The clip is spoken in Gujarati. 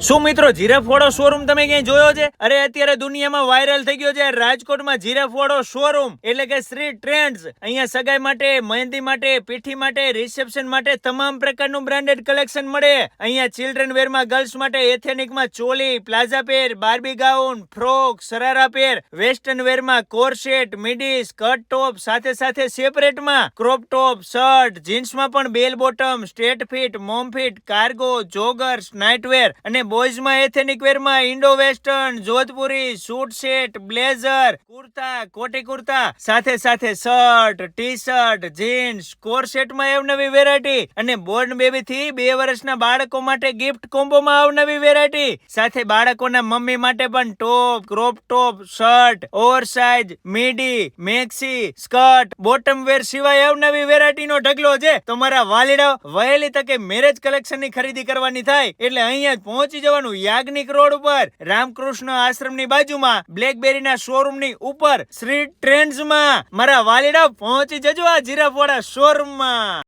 શું મિત્રો જીરાફ શોરૂમ તમે ક્યાંય જોયો છે? અરે, અત્યારે દુનિયામાં વાયરલ થઈ ગયો છે રાજકોટમાં જીરાફ શોરૂમ એટલે કે શ્રી ટ્રેન્ડ્સ અહીંયા સગાઈ માટે, મહેંદી માટે, પીઠી માટે રિસેપ્શન માટે તમામ પ્રકારનું બ્રાન્ડેડ કલેક્શન મળે. અહીંયા ચિલ્ડ્રન વેરમાં ગર્લ્સ માટે એથેનિકમાં choli palazzo pair Barbie gown frock sharara pair western વેરમાં corset midi skirt top સાથે સાથે સેપરેટમાં ક્રોપ ટોપ શર્ટ જીન્સમાં પણ bell bottom straight fit mom fit cargo joggers nightwear અને બોયઝમાં ethnic વેરમાં Indo western, Jodhpuri, suit set, blazer, kurta, કોટી કુર્તા, સાથે સાથે shirt T shirt jeans, coord સેટમાં અવનવી વેરાયટી અને બોર્ન બેબી થી બે વર્ષના બાળકો માટે ગિફ્ટ કોમ્બોમાં અવનવી વેરાયટી. સાથે બાળકોના મમ્મી માટે પણ top, crop top, shirt, over size, midi, maxi, skirt, bottom wear સિવાય અવનવી વેરાયટીનો ઢગલો છે. તો મારા વાલીડા વહેલી તકે મેરેજ કલેક્શનની ખરીદી કરવાની થાય એટલે અહીંયા જ પહોંચી જવાનું યાજ્ઞિક રોડ ઉપર. રામકૃષ્ણ આશ્રમની બાજુમાં, બ્લેકબેરીના શોરૂમની ઉપર, શ્રી ટ્રેન્ડ્સમાં. મારા વાલીડા પહોંચી જજો આ જીરાફવાળા શોરૂમમાં.